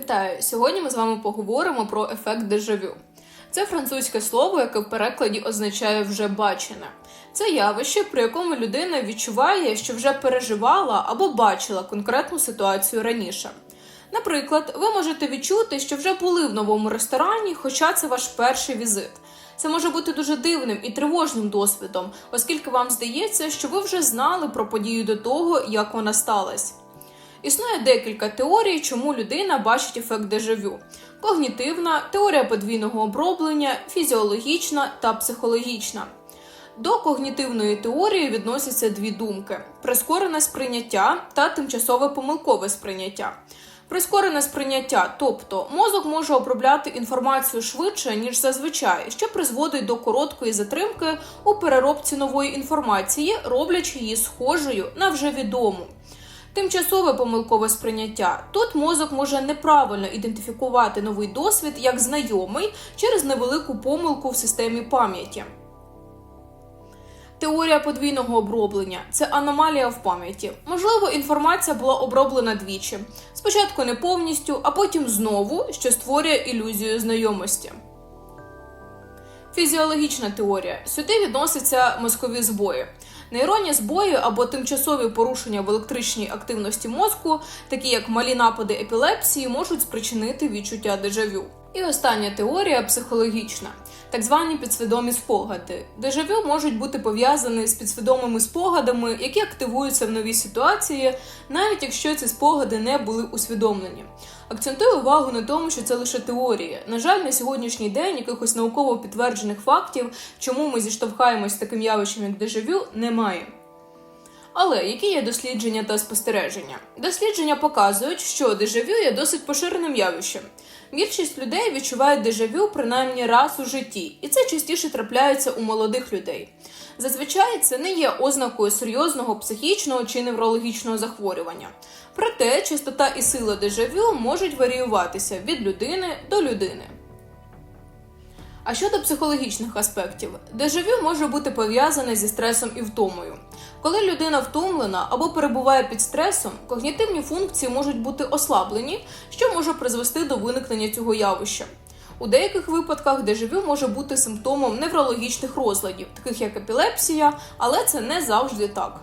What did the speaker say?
Вітаю! Сьогодні ми з вами поговоримо про ефект дежавю. Це французьке слово, яке в перекладі означає вже бачене. Це явище, при якому людина відчуває, що вже переживала або бачила конкретну ситуацію раніше. Наприклад, ви можете відчути, що вже були в новому ресторані, хоча це ваш перший візит. Це може бути дуже дивним і тривожним досвідом, оскільки вам здається, що ви вже знали про подію до того, як вона сталася. Існує декілька теорій, чому людина бачить ефект дежавю: когнітивна, теорія подвійного оброблення, фізіологічна та психологічна. До когнітивної теорії відносяться дві думки: прискорене сприйняття та тимчасове помилкове сприйняття. Прискорене сприйняття, тобто мозок може обробляти інформацію швидше, ніж зазвичай, що призводить до короткої затримки у переробці нової інформації, роблячи її схожою на вже відому. Тимчасове помилкове сприйняття. Тут мозок може неправильно ідентифікувати новий досвід як знайомий через невелику помилку в системі пам'яті. Теорія подвійного оброблення це аномалія в пам'яті. Можливо, інформація була оброблена двічі. Спочатку не повністю, а потім знову, що створює ілюзію знайомості. Фізіологічна теорія. Сюди відносяться мозкові збої. Нейронні збої або тимчасові порушення в електричній активності мозку, такі як малі напади епілепсії, можуть спричинити відчуття дежавю. І остання теорія психологічна, так звані підсвідомі спогади. Дежавю можуть бути пов'язані з підсвідомими спогадами, які активуються в новій ситуації, навіть якщо ці спогади не були усвідомлені. Акцентую увагу на тому, що це лише теорії. На жаль, на сьогоднішній день якихось науково підтверджених фактів, чому ми зіштовхаємось з таким явищем, як дежавю, немає. Але які є дослідження та спостереження? Дослідження показують, що дежавю є досить поширеним явищем. Більшість людей відчувають дежавю принаймні раз у житті, і це частіше трапляється у молодих людей. Зазвичай це не є ознакою серйозного психічного чи неврологічного захворювання. Проте частота і сила дежавю можуть варіюватися від людини до людини. А щодо психологічних аспектів, дежавю може бути пов'язане зі стресом і втомою. Коли людина втомлена або перебуває під стресом, когнітивні функції можуть бути ослаблені, що може призвести до виникнення цього явища. У деяких випадках дежавю може бути симптомом неврологічних розладів, таких як епілепсія, але це не завжди так.